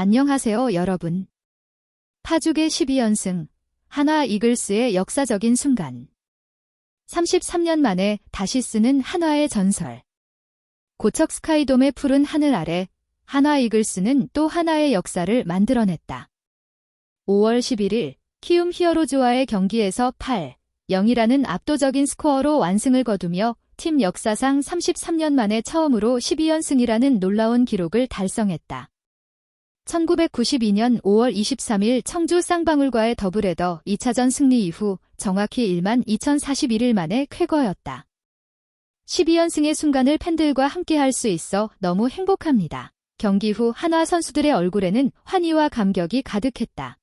안녕하세요, 여러분. 파죽의 12연승, 하나 이글스의 역사적인 순간. 33년 만에 다시 쓰는 한화의 전설. 고척 스카이돔의 푸른 하늘 아래 한화 이글스는 또 하나의 역사를 만들어냈다. 5월 11일 키움 히어로즈와의 경기에서 8, 0이라는 압도적인 스코어로 완승을 거두며 팀 역사상 33년 만에 처음으로 12연승이라는 놀라운 기록을 달성했다. 1992년 5월 23일 청주 쌍방울과의 더블헤더 2차전 승리 이후 정확히 1만 2041일 만에 쾌거였다. 12연승의 순간을 팬들과 함께 할 수 있어 너무 행복합니다. 경기 후 한화 선수들의 얼굴에는 환희와 감격이 가득했다.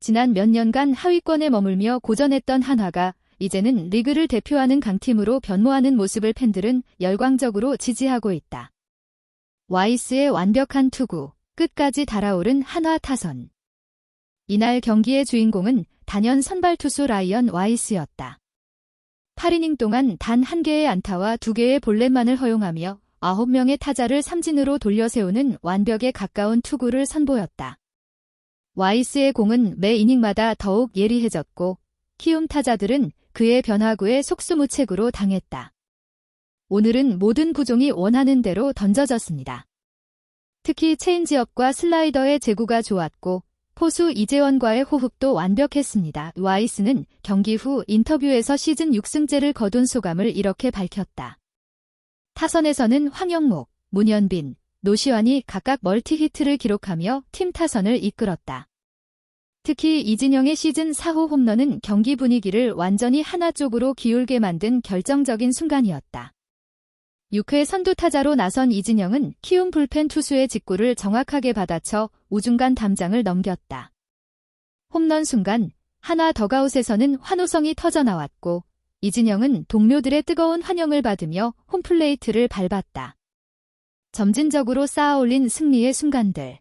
지난 몇 년간 하위권에 머물며 고전했던 한화가 이제는 리그를 대표하는 강팀으로 변모하는 모습을 팬들은 열광적으로 지지하고 있다. 와이스의 완벽한 투구, 끝까지 달아오른 한화 타선. 이날 경기의 주인공은 단연 선발 투수 라이언 와이스였다. 8이닝 동안 단 한 개의 안타와 두 개의 볼넷만을 허용하며 9명의 타자를 삼진으로 돌려 세우는 완벽에 가까운 투구를 선보였다. 와이스의 공은 매 이닝마다 더욱 예리해졌고 키움 타자들은 그의 변화구에 속수무책으로 당했다. 오늘은 모든 구종이 원하는 대로 던져졌습니다. 특히 체인지업과 슬라이더의 제구가 좋았고 포수 이재원과의 호흡도 완벽했습니다. 와이스는 경기 후 인터뷰에서 시즌 6승째를 거둔 소감을 이렇게 밝혔다. 타선에서는 황영목, 문현빈, 노시환이 각각 멀티히트를 기록하며 팀 타선을 이끌었다. 특히 이진영의 시즌 4호 홈런은 경기 분위기를 완전히 하나 쪽으로 기울게 만든 결정적인 순간이었다. 6회 선두 타자로 나선 이진영은 키움 불펜 투수의 직구를 정확하게 받아쳐 우중간 담장을 넘겼다. 홈런 순간 하나 더가웃에서는 환호성이 터져나왔고 이진영은 동료들의 뜨거운 환영을 받으며 홈플레이트를 밟았다. 점진적으로 쌓아올린 승리의 순간들.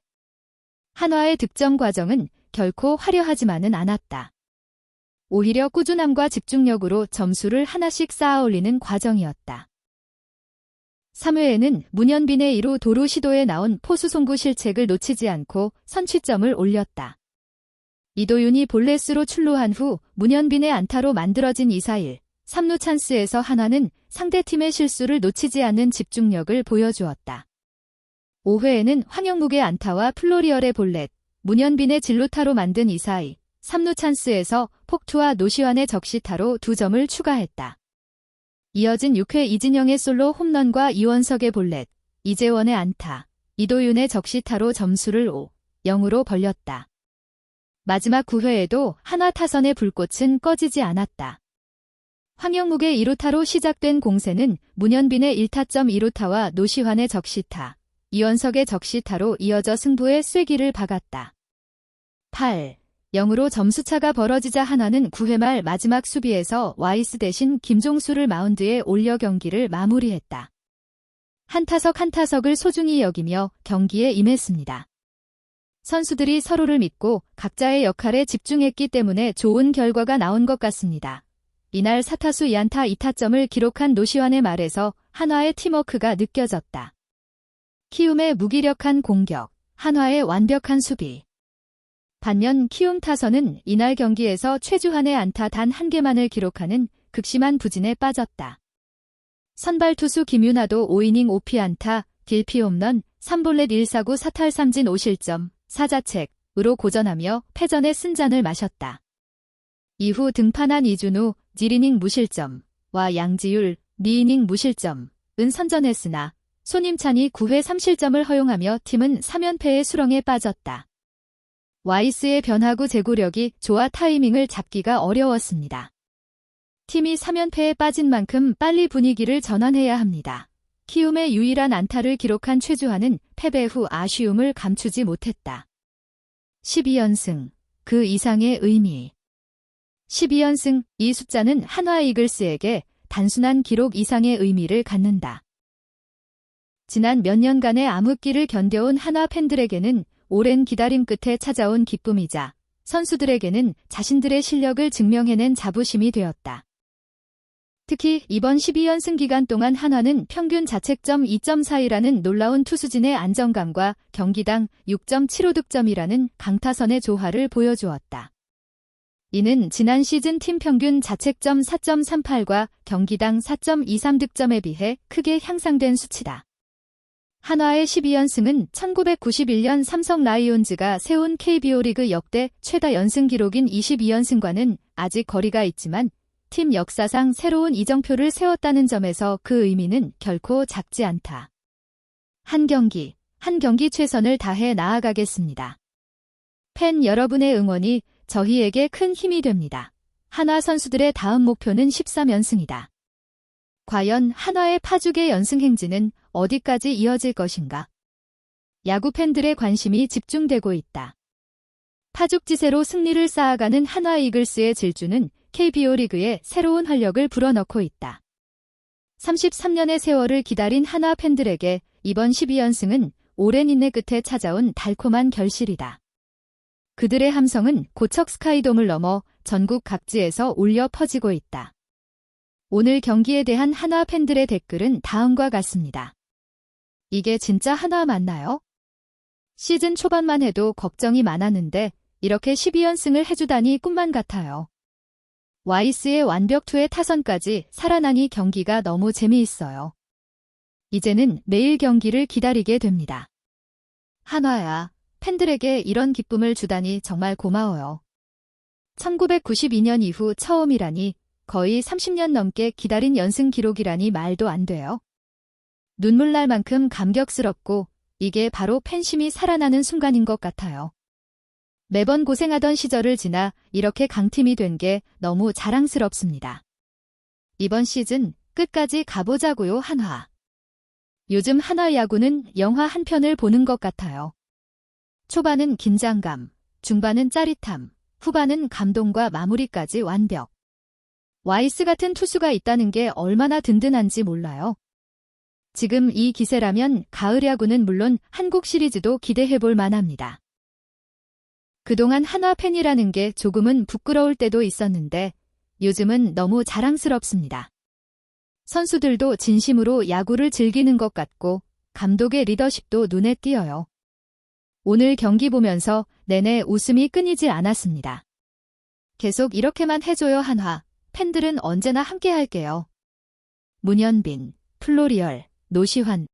한화의 득점 과정은 결코 화려하지만은 않았다. 오히려 꾸준함과 집중력으로 점수를 하나씩 쌓아올리는 과정이었다. 3회에는 문현빈의 1루 도루 시도에 나온 포수 송구 실책을 놓치지 않고 선취점을 올렸다. 이도윤이 볼넷으로 출루한 후 문현빈의 안타로 만들어진 2-4-1, 3루 찬스에서 하나는 상대팀의 실수를 놓치지 않는 집중력을 보여주었다. 5회에는 황영묵의 안타와 플로리얼의 볼넷, 문현빈의 진루타로 만든 2-4-2, 3루 찬스에서 폭투와 노시환의 적시타로 2점을 추가했다. 이어진 6회 이진영의 솔로 홈런과 이원석의 볼넷, 이재원의 안타, 이도윤의 적시타로 점수를 5, 0으로 벌렸다. 마지막 9회에도 하나 타선의 불꽃은 꺼지지 않았다. 황영묵의 2루타로 시작된 공세는 문현빈의 1타점 2루타와 노시환의 적시타, 이원석의 적시타로 이어져 승부의 쐐기를 박았다. 8. 0으로 점수차가 벌어지자 하나는 9회 말 마지막 수비에서 와이스 대신 김종수를 마운드에 올려 경기를 마무리했다. 한 타석 한 타석을 소중히 여기며 경기에 임했습니다. 선수들이 서로를 믿고 각자의 역할에 집중했기 때문에 좋은 결과가 나온 것 같습니다. 이날 사타수 2안타 2타점을 기록한 노시환의 말에서 한화의 팀워크가 느껴졌다. 키움의 무기력한 공격, 한화의 완벽한 수비. 반면 키움 타선은 이날 경기에서 최주환의 안타 단 한 개만을 기록하는 극심한 부진에 빠졌다. 선발 투수 김윤아도 5이닝 5피 안타, 딜피 홈런, 3볼넷 1사구 사탈 3진 5실점, 4자책으로 고전하며 패전의 쓴잔을 마셨다. 이후 등판한 이준우, 1이닝 무실점와 양지율, 2이닝 무실점은 선전했으나 손임찬이 9회 3실점을 허용하며 팀은 3연패의 수렁에 빠졌다. 와이스의 변화구 제구력이 좋아 타이밍을 잡기가 어려웠습니다. 팀이 3연패에 빠진 만큼 빨리 분위기를 전환해야 합니다. 키움의 유일한 안타를 기록한 최주환은 패배 후 아쉬움을 감추지 못했다. 12연승, 그 이상의 의미. 12연승, 이 숫자는 한화 이글스에게 단순한 기록 이상의 의미를 갖는다. 지난 몇 년간의 암흑기를 견뎌온 한화 팬들에게는 오랜 기다림 끝에 찾아온 기쁨이자 선수들에게는 자신들의 실력을 증명해낸 자부심이 되었다. 특히 이번 12연승 기간 동안 한화는 평균 자책점 2.42라는 놀라운 투수진의 안정감과 경기당 6.75 득점이라는 강타선의 조화를 보여주었다. 이는 지난 시즌 팀 평균 자책점 4.38과 경기당 4.23 득점에 비해 크게 향상된 수치다. 한화의 12연승은 1991년 삼성 라이온즈가 세운 KBO 리그 역대 최다 연승 기록인 22연승과는 아직 거리가 있지만 팀 역사상 새로운 이정표를 세웠다는 점에서 그 의미는 결코 작지 않다. 한 경기, 한 경기 최선을 다해 나아가겠습니다. 팬 여러분의 응원이 저희에게 큰 힘이 됩니다. 한화 선수들의 다음 목표는 13연승이다. 과연 한화의 파죽의 연승 행진은 어디까지 이어질 것인가? 야구 팬들의 관심이 집중되고 있다. 파죽지세로 승리를 쌓아가는 한화 이글스의 질주는 KBO 리그에 새로운 활력을 불어넣고 있다. 33년의 세월을 기다린 한화 팬들에게 이번 12연승은 오랜 인내 끝에 찾아온 달콤한 결실이다. 그들의 함성은 고척 스카이돔을 넘어 전국 각지에서 울려 퍼지고 있다. 오늘 경기에 대한 한화 팬들의 댓글은 다음과 같습니다. 이게 진짜 한화 맞나요? 시즌 초반만 해도 걱정이 많았는데 이렇게 12연승을 해주다니 꿈만 같아요. 와이스의 완벽투의 타선까지 살아나니 경기가 너무 재미있어요. 이제는 매일 경기를 기다리게 됩니다. 한화야, 팬들에게 이런 기쁨을 주다니 정말 고마워요. 1992년 이후 처음이라니 거의 30년 넘게 기다린 연승 기록이라니 말도 안 돼요. 눈물 날 만큼 감격스럽고 이게 바로 팬심이 살아나는 순간인 것 같아요. 매번 고생하던 시절을 지나 이렇게 강팀이 된 게 너무 자랑스럽습니다. 이번 시즌 끝까지 가보자고요 한화. 요즘 한화 야구는 영화 한 편을 보는 것 같아요. 초반은 긴장감, 중반은 짜릿함, 후반은 감동과 마무리까지 완벽. 와이스 같은 투수가 있다는 게 얼마나 든든한지 몰라요. 지금 이 기세라면 가을 야구는 물론 한국 시리즈도 기대해볼 만합니다. 그동안 한화 팬이라는 게 조금은 부끄러울 때도 있었는데 요즘은 너무 자랑스럽습니다. 선수들도 진심으로 야구를 즐기는 것 같고 감독의 리더십도 눈에 띄어요. 오늘 경기 보면서 내내 웃음이 끊이지 않았습니다. 계속 이렇게만 해줘요 한화. 팬들은 언제나 함께 할게요. 문현빈, 플로리얼, 노시환.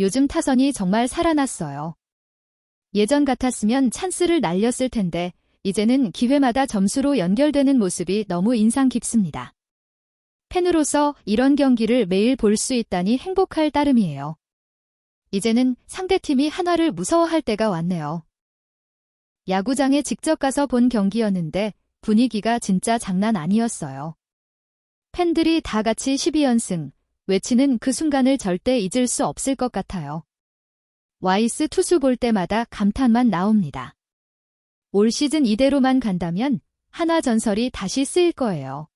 요즘 타선이 정말 살아났어요. 예전 같았으면 찬스를 날렸을 텐데 이제는 기회마다 점수로 연결되는 모습이 너무 인상 깊습니다. 팬으로서 이런 경기를 매일 볼 수 있다니 행복할 따름이에요. 이제는 상대팀이 하나를 무서워할 때가 왔네요. 야구장에 직접 가서 본 경기였는데 분위기가 진짜 장난 아니었어요. 팬들이 다 같이 12연승 외치는 그 순간을 절대 잊을 수 없을 것 같아요. 와이스 투수 볼 때마다 감탄만 나옵니다. 올 시즌 이대로만 간다면 하나 전설이 다시 쓰일 거예요.